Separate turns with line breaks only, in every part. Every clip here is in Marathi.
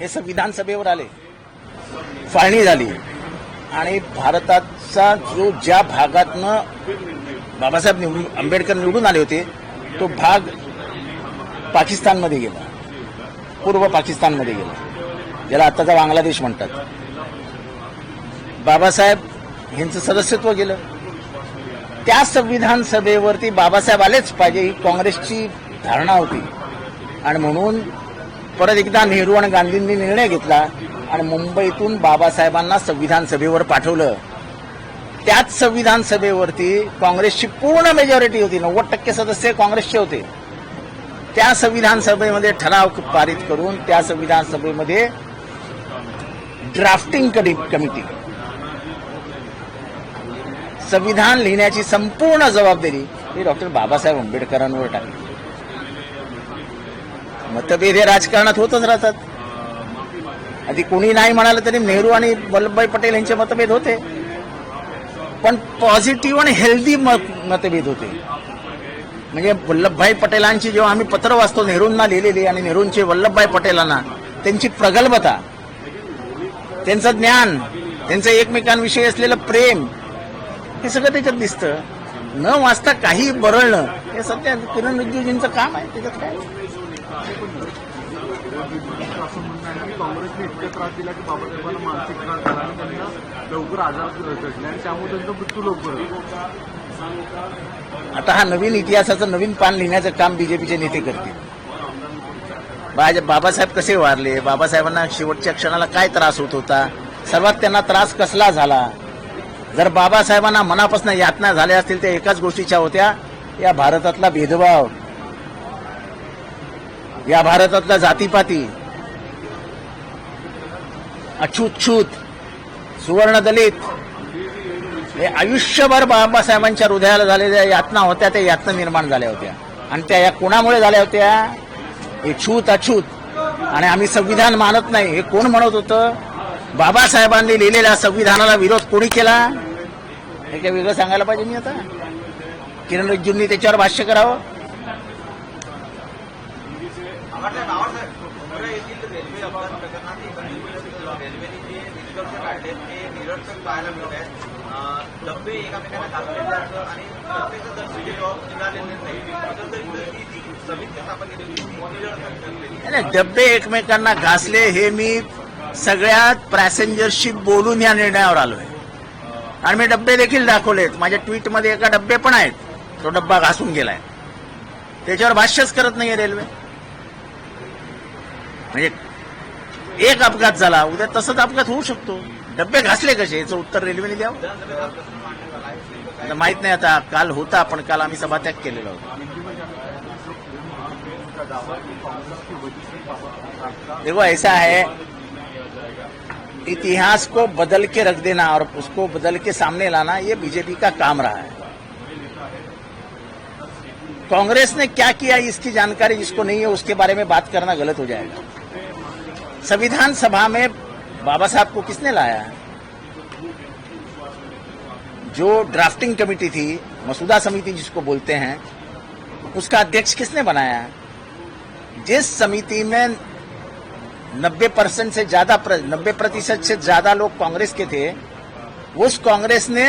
हे संविधान विधानसभेवर आले. फाळणी झाली. आणि भारताचा जो ज्या भागातनं बाबासाहेब निवडून आंबेडकर निवडून आले होते तो भाग पाकिस्तानमध्ये गेला. पूर्व पाकिस्तानमध्ये गेला. ज्याला आताचा बांगलादेश म्हणतात. बाबासाहेब यांचं सदस्यत्व गेलं. त्या संविधान सभेवरती बाबासाहेब आलेच पाहिजे ही काँग्रेसची धारणा होती. आणि म्हणून परत एकदा नेहरू आणि गांधींनी निर्णय घेतला आणि मुंबईतून बाबासाहेबांना संविधान सभेवर पाठवलं. त्याच संविधान सभेवरती काँग्रेसची पूर्ण मेजॉरिटी होती. नव्वद टक्के सदस्य काँग्रेसचे होते. त्या संविधान सभेमध्ये ठराव पारित करून त्या संविधान सभेमध्ये ड्राफ्टिंग कमिटी संविधान लिहिण्याची संपूर्ण जबाबदारी ही डॉक्टर बाबासाहेब आंबेडकरांवर टाकली. मतभेद हे राजकारणात होतच राहतात. आधी कोणी नाही म्हणालं तरी नेहरू आणि वल्लभभाई पटेल यांचे मतभेद होते. पण पॉझिटिव्ह आणि हेल्दी मतभेद होते. म्हणजे वल्लभभाई पटेलांची जेव्हा आम्ही पत्र वाचतो नेहरूंना लिहिलेली आणि नेहरूंचे वल्लभभाई पटेलांना त्यांची प्रगल्भता त्यांचं ज्ञान त्यांचं एकमेकांविषयी असलेलं प्रेम हे सगळं त्याच्यात दिसतं. न वाचता काही बरळणं हे सध्या किरण रिजिजूंचं काम आहे त्याच्यात काय?
असं म्हणणं आहे की काँग्रेसने इतका त्रास दिला की बाबासाहेबांना मानसिक त्रास झाला आणि त्यांना लवकर आजार जडले आणि त्यामुळे त्यांचा मृत्यू लवकर
आता हा नवीन इतिहासाचं नवीन पान लिहिण्याचं काम बीजेपीचे नेते करतील. बाबासाहेब कसे वारले? बाबासाहेबांना शेवटच्या क्षणाला काय त्रास होत होता? सर्वात त्यांना त्रास कसला झाला? जर बाबासाहेबांना मनापासून यातना झाल्या असतील त्या एकाच गोष्टीच्या होत्या या भारतातला भेदभाव. या भारतातला जातीपाती. अछूतछूत सुवर्ण दलित हे आयुष्यभर बाबासाहेबांच्या हृदयाला झालेल्या यातना होत्या त्या यातना निर्माण झाल्या होत्या. आणि त्या या कोणामुळे झाल्या होत्या? हे छूत अछूत. आणि आम्ही संविधान मानत नाही. हे कोण म्हणत होतं? बाबासाहेबांनी लिहिलेल्या संविधानाला विरोध कोणी केला? हे काय वेगळं सांगायला पाहिजे मी आता? किरण रिजिजूंनी त्याच्यावर भाष्य करावं?
रेल्वे अपघात प्रकरणात रेल्वेने जे निष्कर्ष काढले ते निरर्थक पाहायला मिळत आहेत. एकामेकांना आणि प्रत्येक जर निघालेले नाही समिती स्थापन
नाही, डब्बे एकमेकांना घासले हे मी सगळ्यात पॅसेंजरशी बोलून या निर्णयावर आलोय. आणि मी डब्बे देखील दाखवलेत. माझ्या ट्विटमध्ये एका डब्बे पण आहेत. तो डब्बा घासून गेलाय. त्याच्यावर भाष्यच करत नाहीये रेल्वे. म्हणजे एक अपघात झाला, उद्या तसंच अपघात होऊ शकतो. डब्बे घासले कसे? याचं उत्तर रेल्वेने द्यावं? माहित नाही आता, काल होता पण काल आम्ही सभात्याग केलेला होता. देखो, ऐसा है, इतिहास को बदल के रख देना और उसको बदल के सामने लाना, ये बीजेपी का काम रहा है। कांग्रेस ने क्या किया, इसकी जानकारी जिसको नहीं है, उसके बारे में बात करना गलत हो जाएगा। संविधान सभा में बाबा साहब को किसने लाया? जो ड्राफ्टिंग कमेटी थी, मसूदा समिति जिसको बोलते हैं, उसका अध्यक्ष किसने बनाया? जिस समिति में नब्बे परसेंट से ज़्यादा नब्बे प्रतिशत से ज़्यादा लोग कांग्रेस के थे, उस कांग्रेस ने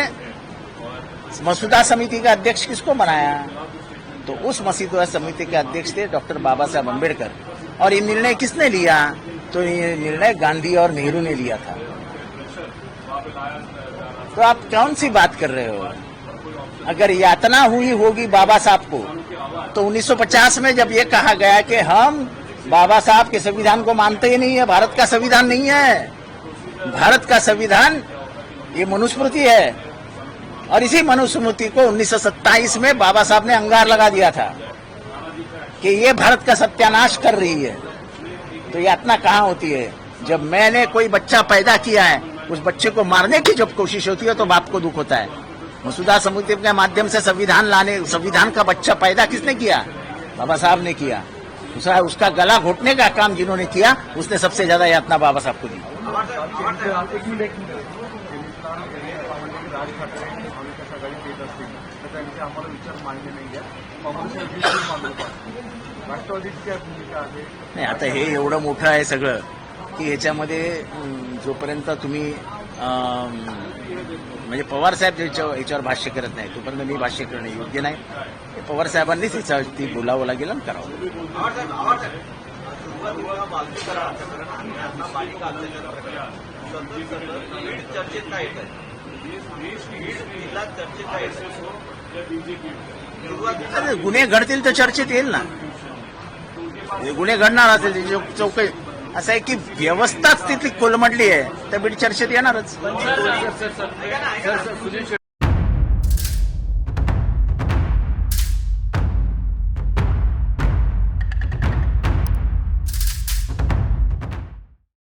मसूदा समिति का अध्यक्ष किसको बनाया? तो उस मसूदा समिति के अध्यक्ष थे डॉक्टर बाबा साहब अंबेडकर और ये निर्णय किसने लिया? तो ये निर्णय गांधी और नेहरू ने लिया था। तो आप कौन सी बात कर रहे हो? अगर यातना हुई होगी बाबा साहब को तो 1950 में जब ये कहा गया कि हम बाबा साहब के संविधान को मानते ही नहीं है, भारत का संविधान नहीं है। भारत का संविधान ये मनुस्मृति है। और इसी मनुस्मृति को 1927 में बाबा साहब ने अंगार लगा दिया था कि ये भारत का सत्यानाश कर रही है। तो यातना कहाँ होती है? जब मैंने कोई बच्चा पैदा किया है, उस बच्चे को मारने की जब कोशिश होती है तो बाप को दुख होता है। मसूदा समिति के माध्यम से संविधान लाने, संविधान का बच्चा पैदा किसने किया? बाबा साहब ने किया। दूसरा उसका गला घोटने का काम जिन्होंने किया, उसने सबसे ज़्यादा यातना बाबा साहब को दी।
असतील तर त्यांचे आम्हाला विचार मान्य नाही आहे. राष्ट्रवादीची काय भूमिका आहे?
नाही आता हे एवढं मोठं आहे सगळं की ह्याच्यामध्ये जोपर्यंत तुम्ही म्हणजे पवार साहेब याच्यावर याच्यावर भाष्य करत नाही तोपर्यंत मी भाष्य करणं योग्य नाही. हे पवार साहेबांनीच याच्यावर ती बोलावं लागेल आणि करावं
प्रकरण
अरे गुन्हे घडतील तर चर्चेत येईल ना. गुन्हे घडणार असेल चौकशी. असं आहे की व्यवस्थाच तिथली कोलमडली आहे त्या बीड चर्चेत येणारच.